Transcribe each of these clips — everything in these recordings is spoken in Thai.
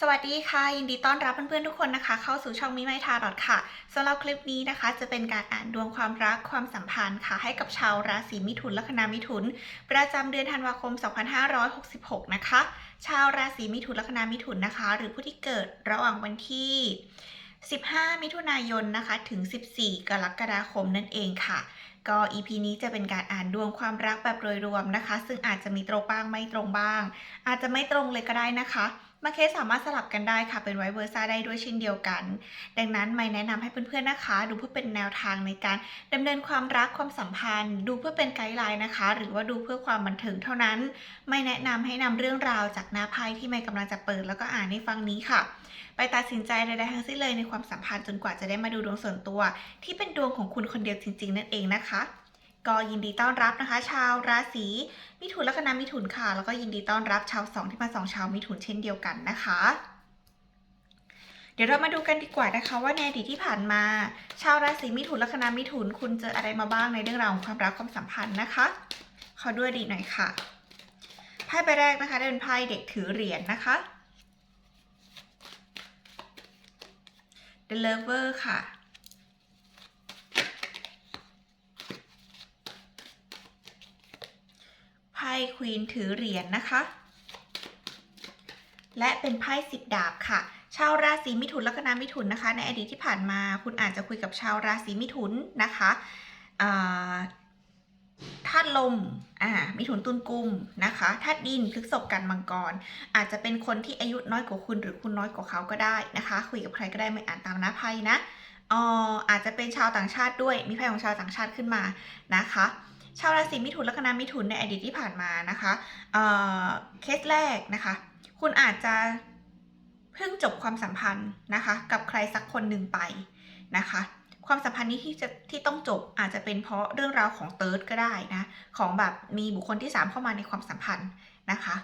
สวัสดีค่ะ ยินดีต้อนรับเพื่อนๆทุกคนนะคะ เข้าสู่ช่องมิไมทาร์ดค่ะสำหรับคลิปนี้นะคะ จะเป็นการอ่านดวงความรักความสัมพันธ์ค่ะ ให้กับชาวราศีมิถุนและคณะมิถุน ประจำเดือนธันวาคม 2566 นะคะ ชาวราศีมิถุนและคณะมิถุนนะคะ หรือผู้ที่เกิดระหว่างวันที่ 15 มิถุนายนนะคะถึง 14 กรกฎาคมนั่นเองค่ะก็ EP นี้จะเป็นการอ่านดวงความรักแบบโดยรวมนะคะ ซึ่งอาจจะมีตรงบ้างไม่ตรงบ้าง อาจจะไม่ตรงเลยก็ได้นะคะ มาเคสสามารถสลับกันได้ค่ะเป็นไวเวอร์ซ่าได้ด้วยเช่นเดียวกัน ดังนั้นไม่แนะนำให้เพื่อนๆนะคะ ดูเพื่อเป็นแนวทางในการดำเนินความรักความสัมพันธ์ ดูเพื่อเป็นไกด์ไลน์นะคะ หรือว่าดูเพื่อความบันเทิงเท่านั้น ไม่แนะนำให้นำเรื่องราวจากหน้าไพ่ที่ไม่กำลังจะเปิดแล้วก็อ่านในฟังนี้ค่ะ ไปตัดสินใจใดๆทั้งสิ้นเลยในความสัมพันธ์จนกว่าจะได้มาดูดวงส่วนตัว ที่เป็นดวงของคุณคนเดียวจริงๆ นั่นเองนะคะ ก็ยินดีต้อนรับนะคะ ชาวราศีมิถุนและคณะมิถุนค่ะ แล้วก็ยินดีต้อนรับชาวสองที่มาสองชาวมิถุนเช่นเดียวกันนะคะ เดี๋ยวเรามาดูกันดีกว่านะคะ ว่าในอดีตที่ผ่านมา ชาวราศีมิถุนและคณะมิถุน คุณเจออะไรมาบ้างในเรื่องราวของความรักความสัมพันธ์นะคะ ขอด้วยดีหน่อยค่ะไพ่ใบแรกนะคะเป็นไพ่เด็กถือเหรียญนะคะ The Lover ค่ะ ไพ่ควีนถือเหรียญนะคะ และเป็นไพ่สิบดาบค่ะ ชาวราศีมิถุนและคณะมิถุนนะคะ ในอดีตที่ผ่านมาคุณอาจจะคุยกับชาวราศีมิถุนนะคะธาตุลม อ่า มิถุนตุลกุมนะคะ ธาตุดินพฤษภกันมังกร อาจจะเป็นคนที่อายุน้อยกว่าคุณหรือคุณน้อยกว่าเขาก็ได้นะคะ คุยกับใครก็ได้ไม่อ่านตามหน้าไพ่นะ อ๋อ อาจจะเป็นชาวต่างชาติด้วย มีไพ่ของชาวต่างชาติขึ้นมานะคะ ชาวราศีมิถุนละคณะมิถุนในอดีตที่ผ่านมานะคะเอ่อเคสแรกนะคะ คุณอาจจะเพิ่งจบความสัมพันธ์นะคะกับใครสักคนหนึ่งไปนะคะ ความสัมพันธ์นี้ที่จะที่ต้องจบอาจจะเป็นเพราะเรื่องราวของเติร์ดก็ได้นะของแบบมีบุคคลที่ 3 เข้ามาในความสัมพันธ์นะคะ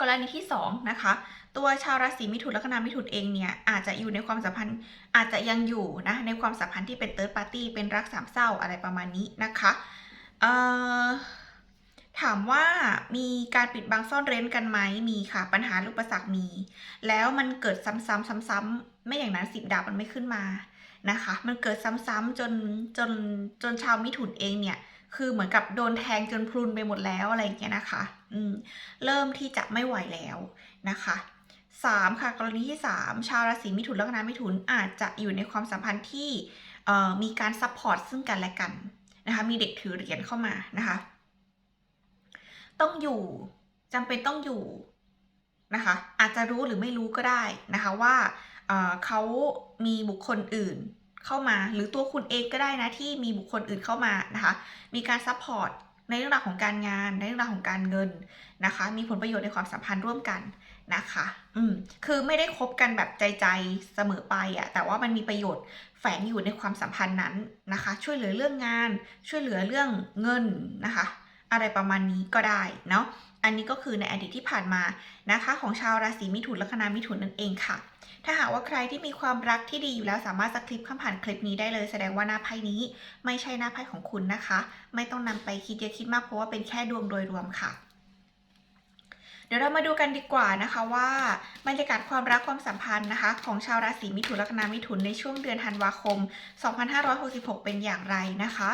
กรณีที่2นะคะตัวชาวราศีมิถุนละคณะมิถุนเองเนี่ยอาจจะอยู่ในความสัมพันธ์อาจจะยังอยู่นะในความสัมพันธ์ที่เป็นเติร์ดปาร์ตี้เป็นรักสามเศร้าอะไรประมาณนี้นะคะ ถามว่ามีการปิดบังซ่อนเร้นกันไหมมีค่ะ ปัญหาลูกประสักมี แล้วมันเกิดซ้ำๆซ้ำๆไม่อย่างนั้นสิบดาบมันไม่ขึ้นมานะคะ มันเกิดซ้ำๆจนจนจนชาวมิถุนเองเนี่ย คือเหมือนกับโดนแทงจนพรุนไปหมดแล้วอะไรอย่างเงี้ยนะคะ อืมเริ่มที่จะไม่ไหวแล้วนะคะสามค่ะกรณีที่สามชาวราศีมิถุนและคณะมิถุนอาจจะอยู่ในความสัมพันธ์ที่เอ่อมีการซัพพอร์ตซึ่งกันและกัน นะคะมีเด็กถือเหรียญเข้ามานะคะ ต้องอยู่จำเป็นต้องอยู่นะคะ อาจจะรู้หรือไม่รู้ก็ได้นะคะว่าเอ่อเขามีบุคคลอื่นเข้ามา หรือตัวคุณเองก็ได้นะที่มีบุคคลอื่นเข้ามานะคะ มีการซัพพอร์ตในเรื่องราวของการงานในเรื่องราวของการเงินนะคะ มีผลประโยชน์ในความสัมพันธ์ร่วมกัน นะคะ อืม คือไม่ได้คบกันแบบใจใจเสมอไปอะแต่ว่ามันมีประโยชน์แฝงอยู่ในความสัมพันธ์นั้นนะคะ ช่วยเหลือเรื่องงาน ช่วยเหลือเรื่องเงินนะคะ อะไรประมาณนี้ก็ได้เนาะ อันนี้ก็คือในอดีตที่ผ่านมานะคะ ของชาวราศีมิถุนละคณะมิถุนนั่นเองค่ะ ถ้าหากว่าใครที่มีความรักที่ดีอยู่แล้วสามารถสคริปข้ามผ่านคลิปนี้ได้เลย แสดงว่าหน้าไพ่นี้ ไม่ใช่หน้าไพ่ของคุณนะคะ ไม่ต้องนำไปคิดเยอะคิดมากเพราะว่าเป็นแค่ดวงโดยรวมค่ะ เดี๋ยวเรามาดูกันดีกว่านะคะว่าบรรยากาศความรักความสัมพันธ์นะคะ ของชาวราศีมิถุนละคณะมิถุนในช่วงเดือนธันวาคม 2566 เป็นอย่างไรนะคะ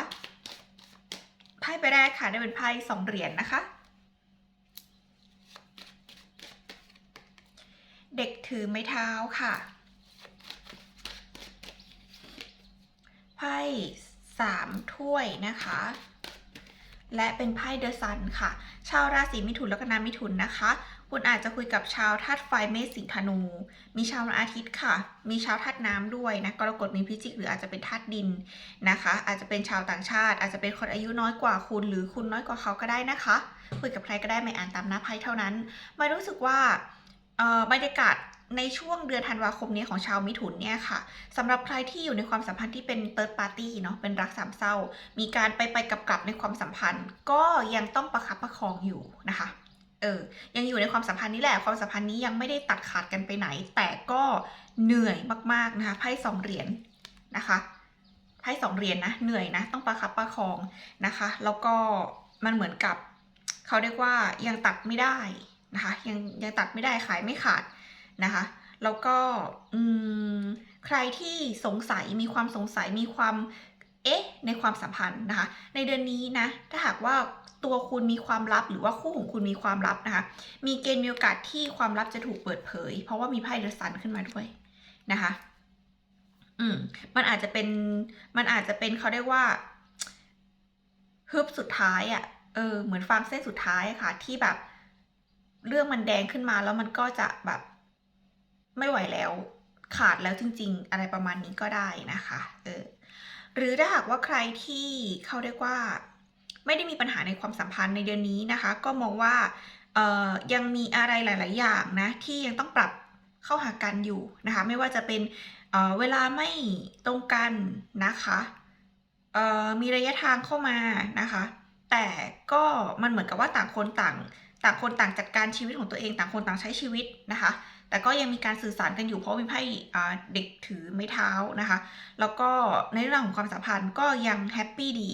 ไพ่ใบแรกค่ะได้เป็นไพ่สองเหรียญนะคะ เด็กถือไม้เท้าค่ะไพ่สามถ้วยนะคะ และเป็นไพ่เดอะซันค่ะ ชาวราศีมิถุนและคณะมิถุนนะคะ คุณอาจจะคุยกับชาวธาตุไฟเมษสิงห์ธนู มีชาวอาทิตย์ค่ะ มีชาวธาตุน้ำด้วยนะกรกฎมีพิจิกหรืออาจจะเป็นธาตุดินนะคะ อาจจะเป็นชาวต่างชาติ อาจจะเป็นคนอายุน้อยกว่าคุณ หรือคุณน้อยกว่าเขาก็ได้นะคะ คุยกับใครก็ได้ไม่อ่านตามหน้าไพ่เท่านั้น ไม่รู้สึกว่าอ่อบรรยากาศ ในช่วงเดือนธันวาคมนี้ของชาวมิถุนเนี่ยค่ะสำหรับใครที่อยู่ในความสัมพันธ์ที่เป็นเติร์ดปาร์ตี้เนาะเป็นรักสามเศร้า มีการไปไปกลับกลับในความสัมพันธ์ ก็ยังต้องประคับประคองอยู่นะคะเออยังอยู่ในความสัมพันธ์นี้แหละความสัมพันธ์นี้ยังไม่ได้ตัดขาดกันไปไหน แต่ก็เหนื่อยมากๆนะคะไพ่สองเหรียญนะคะไพ่สองเหรียญนะเหนื่อยนะต้องประคับประคองนะคะ แล้วก็มันเหมือนกับเขาเรียกว่ายังตัดไม่ได้นะคะยังยังตัดไม่ได้ขายไม่ขาด นะคะ แล้วก็ใครที่สงสัยมีความสงสัยมีความเอ๊ะในความสัมพันธ์นะคะ ในเดือนนี้นะถ้าหากว่าตัวคุณมีความลับหรือว่าคู่ของคุณมีความลับนะคะ มีเกณฑ์มีโอกาสที่ความลับจะถูกเปิดเผย เพราะว่ามีไพ่เดอะซันขึ้นมาด้วยนะคะ อืม มันอาจจะเป็นมันอาจจะเป็นเขาเรียกว่าฮึบสุดท้ายอะ่ะเออเหมือนฟางเส้นสุดท้ายอะค่ะ ที่แบบ เรื่องมันแดงขึ้นมาแล้วมันก็จะแบบ ไม่ไหวแล้วขาดแล้วจริง ๆ อะไรประมาณนี้ก็ได้นะคะเออหรือถ้าหากว่าใครที่เขาเรียกว่า ไม่ได้มีปัญหาในความสัมพันธ์ในเดือนนี้นะคะ ก็มองว่าเอ่อยังมีอะไรหลาย ๆ อย่างนะที่ยังต้องปรับเข้าหากันอยู่นะคะ ไม่ว่าจะเป็นเออเวลาไม่ตรงกันนะคะเอ่อมีระยะทางเข้ามานะคะ แต่ก็มันเหมือนกับว่าต่างคนต่าง ต่างคนต่างจัดการชีวิตของตัวเอง ต่างคนต่างใช้ชีวิตนะคะ แต่ก็ยังมีการสื่อสารกันอยู่เพราะมีไพ่เด็กถือไม้เท้านะคะ แล้วก็ในเรื่องของความสัมพันธ์ก็ยังแฮปปี้ดี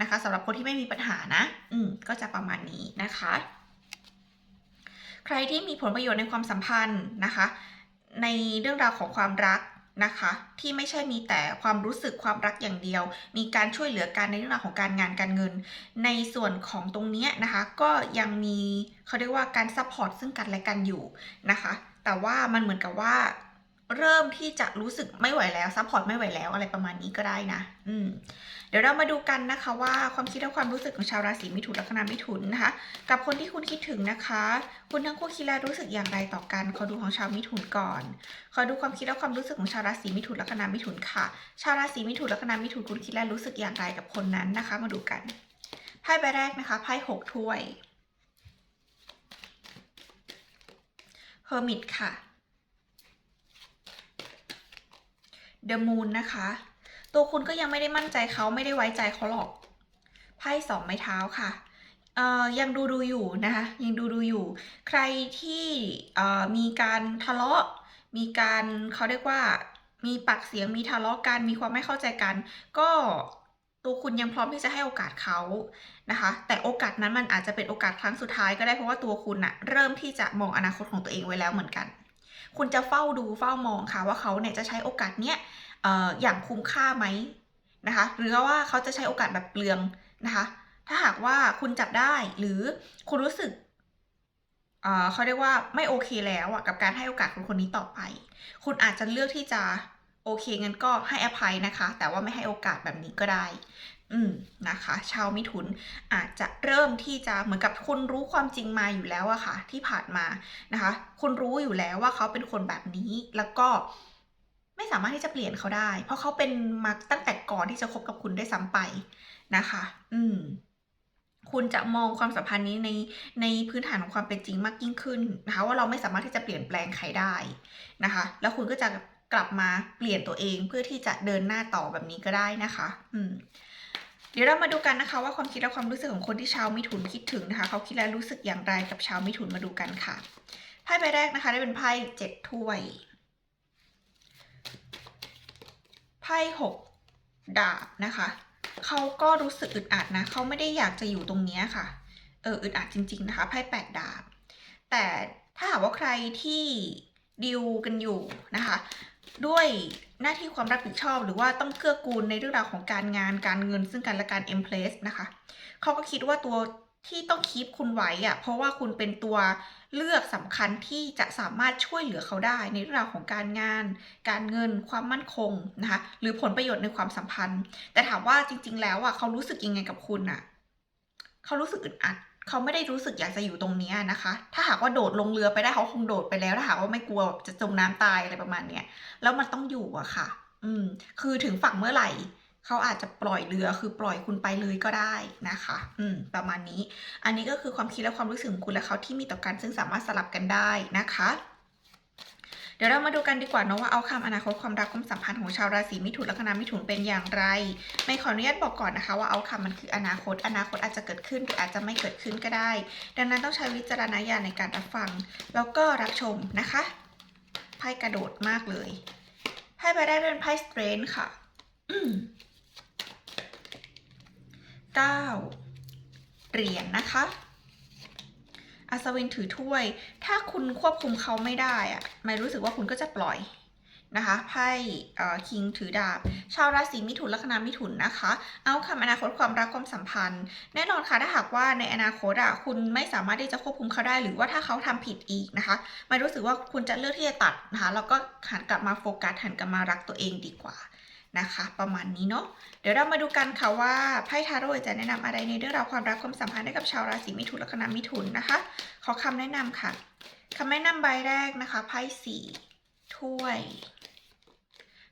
นะคะสำหรับคนที่ไม่มีปัญหานะ อืมก็จะประมาณนี้นะคะ ใครที่มีผลประโยชน์ในความสัมพันธ์นะคะ ในเรื่องราวของความรักนะคะ ที่ไม่ใช่มีแต่ความรู้สึกความรักอย่างเดียว มีการช่วยเหลือกันในเรื่องราวของการงานการเงิน ในส่วนของตรงนี้นะคะ ก็ยังมีเขาเรียกว่าการซัพพอร์ตซึ่งกันและกันอยู่นะคะ แต่ว่ามันเหมือนกับว่า เริ่มที่จะรู้สึกไม่ไหวแล้วซัพพอร์ตไม่ไหวแล้วอะไรประมาณนี้ก็ได้นะ อืม เดี๋ยวเรามาดูกันนะคะ ว่าความคิดและความรู้สึกของชาวราศีมิถุนลัคนามิถุนนะคะ กับคนที่คุณคิดถึงนะคะ คุณทั้งคู่คิดและรู้สึกอย่างไรต่อกันขอดูของชาวมิถุนก่อนขอดูความคิดและความรู้สึกของชาวราศีมิถุนลัคนามิถุนค่ะ ชาวราศีมิถุนลัคนามิถุนคุณคิดและรู้สึกอย่างไรกับคนนั้นนะคะ มาดูกันไพ่ใบแรกนะคะไพ่หกถ้วย เฮอร์มิตค่ะเดอะมูนนะคะ ตัวคุณก็ยังไม่ได้มั่นใจเขาไม่ได้ไว้ใจเขาหรอก ไพ่สองไม้เท้าค่ะเอ่อยังดูดูอยู่นะคะ ยังดูดูอยู่ ใครที่เอ่อมีการทะเลาะ มีการเขาเรียกว่ามีปากเสียงมีทะเลาะกันมีความไม่เข้าใจกัน ก็ ตัวคุณยังพร้อมที่จะให้โอกาสเขานะคะ แต่โอกาสนั้นมันอาจจะเป็นโอกาสครั้งสุดท้ายก็ได้เพราะว่าตัวคุณอะเริ่มที่จะมองอนาคตของตัวเองไว้แล้วเหมือนกัน คุณจะเฝ้าดูเฝ้ามองค่ะว่าเขาเนี่ยจะใช้โอกาสเนี้ยออย่างคุ้มค่าไหมนะคะ หรือว่าเขาจะใช้โอกาสแบบเปลืองนะคะ ถ้าหากว่าคุณจับได้หรือคุณรู้สึกเเขาเรียกว่าไม่โอเคแล้วอะกับการให้โอกาสคนคนนี้ต่อไป คุณอาจจะเลือกที่จะ โอเคงั้นก็ให้อภัยนะคะ แต่ว่าไม่ให้โอกาสแบบนี้ก็ได้ อืมนะคะ ชาวมิถุนอาจจะเริ่มที่จะเหมือนกับคุณรู้ความจริงมาอยู่แล้วอะค่ะ ที่ผ่านมานะคะ คุณรู้อยู่แล้วว่าเขาเป็นคนแบบนี้แล้วก็ไม่สามารถที่จะเปลี่ยนเขาได้ เพราะเขาเป็นมาตั้งแต่ก่อนที่จะคบกับคุณได้วยซ้ำไปนะคะ อืม คุณจะมองความสัมพันธ์นี้ในในพื้นฐานของความเป็นจริงมากยิ่งขึ้นนะคะ ว่าเราไม่สามารถที่จะเปลี่ยนแปลงใครได้นะคะ แล้วคุณก็จะ กลับมาเปลี่ยนตัวเองเพื่อที่จะเดินหน้าต่อแบบนี้ก็ได้นะคะ อืมเดี๋ยวเรามาดูกันนะคะว่าความคิดและความรู้สึกของคนที่ชาวมิถุนคิดถึงนะคะ เขาคิดและรู้สึกอย่างไรกับชาวมิถุนมาดูกันค่ะไพ่ใบแรกนะคะ ได้เป็นไพ่เจ็ดถ้วยไพ่หกดาบนะคะเขาก็รู้สึกอึดอัดนะเขาไม่ได้อยากจะอยู่ตรงนี้ค่ะ เอออึดอัดจริง ๆนะคะไพ่แปดดาบ แต่ถ้าหากว่าใครที่ดิวกันอยู่นะคะ ด้วยหน้าที่ความรับผิดชอบ หรือว่าต้องเกื้อกูลในเรื่องราวของการงานการเงินซึ่งกันและการเอ็มเพลสนะคะเขาก็คิดว่าตัวที่ต้องคีปคุณไว้อะเพราะว่าคุณเป็นตัวเลือกสำคัญที่จะสามารถช่วยเหลือเขาได้ในเรื่องราวของการงาน การเงิน ความมั่นคงนะคะหรือผลประโยชน์ในความสัมพันธ์ แต่ถามว่าจริง ๆ แล้วอะเขารู้สึกยังไงกับคุณอะเขารู้สึกอึดอัด เขาไม่ได้รู้สึกอยากจะอยู่ตรงนี้นะคะ ถ้าหากว่าโดดลงเรือไปได้เขาคงโดดไปแล้ว ถ้าหากว่าไม่กลัวจะจมน้ำตายอะไรประมาณเนี้ย แล้วมันต้องอยู่อะค่ะ อืม คือถึงฝั่งเมื่อไหร่เขาอาจจะปล่อยเรือคือปล่อยคุณไปเลยก็ได้นะคะ อืม ประมาณนี้ อันนี้ก็คือความคิดและความรู้สึกของคุณและเขาที่มีต่อกันซึ่งสามารถสลับกันได้นะคะ เดี๋ยวเรามาดูกันดีกว่าเนาะว่าเอาคำอนาคตความรักความสัมพันธ์ของชาวราศีมิถุนแลัคนามิถุนเป็นอย่างไร ไม่ขออนุญาตบอกก่อนนะคะ ว่าเอาคำมันคืออนาคต อนาคตอาจจะเกิดขึ้นหรืออาจจะไม่เกิดขึ้นก็ได้ ดังนั้นต้องใช้วิจารณญาณในการรับฟัง แล้วก็รับชมนะคะไพ่กระโดดมากเลยไพ่ใบแรกเป็นไพ่สเตรนค่ะอืมเก้าเหรียญนะคะ อัศวินถือถ้วย ถ้าคุณควบคุมเขาไม่ได้อะไม่รู้สึกว่าคุณก็จะปล่อยนะคะไพ่คิงถือดาบ ชาวราศีมิถุนลัคนามิถุนนะคะ เอาคำอนาคตความรักความสัมพันธ์ แน่นอนค่ะถ้าหากว่าในอนาคตอะคุณไม่สามารถที่จะควบคุมเขาได้ หรือว่าถ้าเขาทำผิดอีกนะคะไม่รู้สึกว่าคุณจะเลือกที่จะตัดนะคะแล้วก็หันกลับมาโฟกัสหันกลับมารักตัวเองดีกว่า นะคะ ประมาณนี้เนาะเดี๋ยวเรามาดูกันค่ะว่าไพ่ทาโร่จะแนะนำอะไรในเรื่องราวความรักความสัมพันธ์ให้กับชาวราศีมิถุนและคณะมิถุนนะคะ ขอคำแนะนำค่ะคำแนะนำใบแรกนะคะไพ่สี่ถ้วย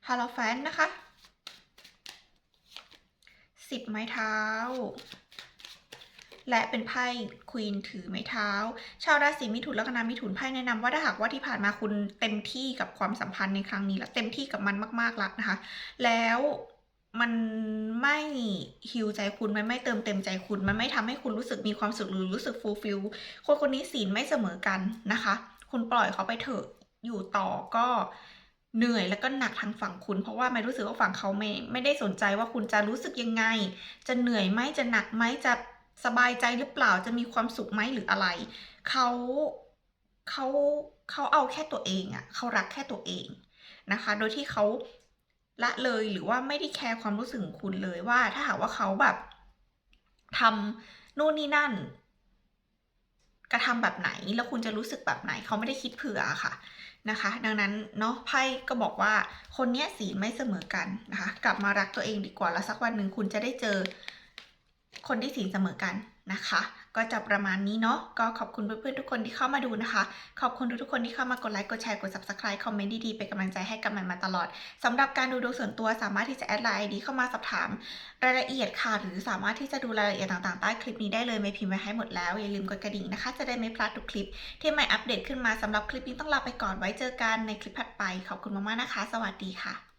ฮาโลแฟนนะคะสิบไม้เท้า และเป็นไพ่ควีนถือไม้เท้า ชาวราศีมิถุนแลัคนามิถุนไพ่แนะนำว่าถ้าหากว่าที่ผ่านมาคุณเต็มที่กับความสัมพันธ์ในครั้งนี้แล้วเต็มที่กับมันมากๆแล้วนะคะ แล้วมันไม่ฮิวใจคุณมันไม่เติมเต็มใจคุณ มันไม่ทำให้คุณรู้สึกมีความสุขหรือรู้สึกฟูลฟิลคนคนนี้ศีลไม่เสมอกันนะคะ คุณปล่อยเขาไปเถอะอยู่ต่อก็เหนื่อยแล้วก็หนักทางฝั่งคุณ เพราะว่าไม่รู้สึกว่าฝั่งเขาไม่ไม่ได้สนใจว่าคุณจะรู้สึกยังไง จะเหนื่อยไหมจะหนักไหมจะ สบายใจหรือเปล่าจะมีความสุขไหมหรืออะไรเขาเขาเขาเอาแค่ตัวเองอะเขารักแค่ตัวเองนะคะ โดยที่เขาละเลยหรือว่าไม่ได้แคร์ความรู้สึกของคุณเลยว่า ถ้าหากว่าเขาแบบทำนู่นนี่นั่น กระทำแบบไหนแล้วคุณจะรู้สึกแบบไหนเขาไม่ได้คิดเผื่อค่ะนะคะ ดังนั้นเนาะไพ่ก็บอกว่าคนเนี้ยสีไม่เสมอกันนะคะ กลับมารักตัวเองดีกว่าแล้วสักวันหนึ่งคุณจะได้เจอ คนที่สีเสมอกันนะคะ ก็จะประมาณนี้เนาะก็ขอบคุณเพื่อนๆทุกคนที่เข้ามาดูนะคะ ขอบคุณทุกๆคนที่เข้ามากดไลค์กดแชร์กด subscribe คอมเมนต์ดีๆเป็นกำลังใจให้กับมันมาตลอดสำหรับการดูดวงส่วนตัวสามารถที่จะแอดไลน์ดีเข้ามาสอบถามรายละเอียดค่ะ หรือสามารถที่จะดูรายละเอียดต่างๆใต้คลิปนี้ได้เลยไม่พิมพ์ไว้ให้หมดแล้วอย่าลืมกดกระดิ่งนะคะ จะได้ไม่พลาดทุกคลิป ที่ใหม่อัปเดตขึ้นมาสำหรับคลิปนี้ต้องลาไปก่อนไว้เจอกันในคลิปถัดไป ขอบคุณมากๆนะคะ สวัสดีค่ะ